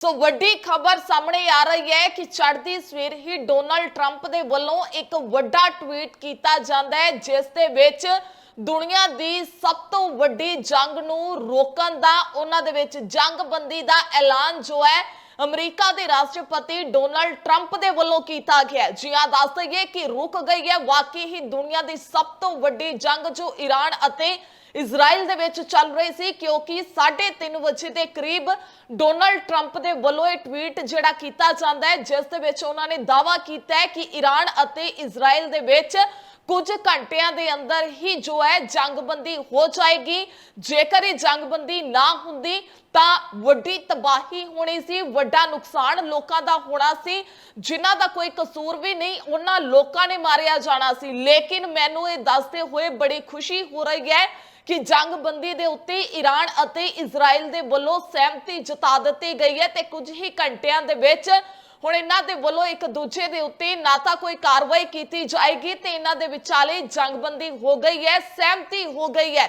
ਸੋ ਵੱਡੀ ਖਬਰ ਸਾਹਮਣੇ ਆ ਰਹੀ ਹੈ ਕਿ ਚੜ੍ਹਦੀ ਸਵੇਰ ਹੀ ਡੋਨਲਡ ਟਰੰਪ ਦੇ ਵੱਲੋਂ ਇੱਕ ਵੱਡਾ ਟਵੀਟ ਕੀਤਾ ਜਾਂਦਾ ਹੈ, ਜਿਸ ਦੇ ਵਿੱਚ ਦੁਨੀਆ ਦੀ ਸਭ ਤੋਂ ਵੱਡੀ ਜੰਗ ਨੂੰ ਰੋਕਣ ਦਾ, ਉਹਨਾਂ ਦੇ ਵਿੱਚ ਜੰਗਬੰਦੀ ਦਾ ਐਲਾਨ ਜੋ ਹੈ, ਅਮਰੀਕਾ ਦੇ ਰਾਸ਼ਟਰਪਤੀ ਡੋਨਲਡ ਟਰੰਪ ਦੇ ਵੱਲੋਂ ਕੀਤਾ ਗਿਆ ਜੀ ਹਾਂ, ਦੱਸ ਦਈਏ ਕਿ ਰੁਕ ਗਈ ਹੈ, ਵਾਕਈ ਹੀ ਦੁਨੀਆ ਦੀ ਸਭ ਤੋਂ ਵੱਡੀ ਜੰਗ ਜੋ ਈਰਾਨ ਅਤੇ ਇਜ਼ਰਾਈਲ ਦੇ ਵਿੱਚ ਚੱਲ ਰਹੀ ਸੀ ਕਿਉਂਕਿ 3:30 ਵਜੇ ਦੇ ਕਰੀਬ ਡੋਨਲਡ ਟਰੰਪ ਦੇ ਵੱਲੋਂ ਇਹ ਟਵੀਟ ਜਿਹੜਾ ਕੀਤਾ ਜਾਂਦਾ ਹੈ, ਜਿਸ ਦੇ ਵਿੱਚ ਉਹਨਾਂ ਨੇ ਦਾਅਵਾ ਕੀਤਾ ਹੈ ਕਿ ਈਰਾਨ ਅਤੇ ਇਜ਼ਰਾਈਲ ਦੇ ਵਿੱਚ ਕੁਝ ਘੰਟਿਆਂ ਦੇ ਅੰਦਰ ਹੀ ਜੋ ਹੈ ਜੰਗਬੰਦੀ ਹੋ ਜਾਏਗੀ। ਜੇਕਰ ਇਹ ਜੰਗਬੰਦੀ ਨਾ ਹੁੰਦੀ, ਤਾਂ ਵੱਡੀ ਤਬਾਹੀ ਹੋਣੀ ਸੀ, ਵੱਡਾ ਨੁਕਸਾਨ ਲੋਕਾਂ ਦਾ ਹੋਣਾ ਸੀ। ਜਿਨ੍ਹਾਂ ਦਾ ਕੋਈ ਕਸੂਰ ਵੀ ਨਹੀਂ, ਉਹਨਾਂ ਲੋਕਾਂ ਨੇ ਮਾਰਿਆ ਜਾਣਾ ਸੀ। ਲੇਕਿਨ ਮੈਨੂੰ ਇਹ ਦੱਸਦੇ ਹੋਏ ਬੜੀ ਖੁਸ਼ੀ ਹੋ ਰਹੀ ਹੈ ਕਿ ਜੰਗਬੰਦੀ ਦੇ ਉੱਤੇ ਈਰਾਨ ਅਤੇ ਇਜ਼ਰਾਈਲ ਦੇ ਵੱਲੋਂ ਸਹਿਮਤੀ ਜਤਾ ਦਿੱਤੀ ਗਈ ਹੈ ਤੇ ਕੁਝ ਹੀ ਘੰਟਿਆਂ ਦੇ ਵਿੱਚ ਹੁਣ ਇਹਨਾਂ ਦੇ ਵੱਲੋਂ ਇੱਕ ਦੂਜੇ ਦੇ ਉੱਤੇ ਨਾ ਤਾਂ ਕੋਈ ਕਾਰਵਾਈ ਕੀਤੀ ਜਾਏਗੀ ਤੇ ਇਹਨਾਂ ਦੇ ਵਿਚਾਲੇ ਜੰਗਬੰਦੀ ਹੋ ਗਈ ਹੈ, ਸਹਿਮਤੀ ਹੋ ਗਈ ਹੈ।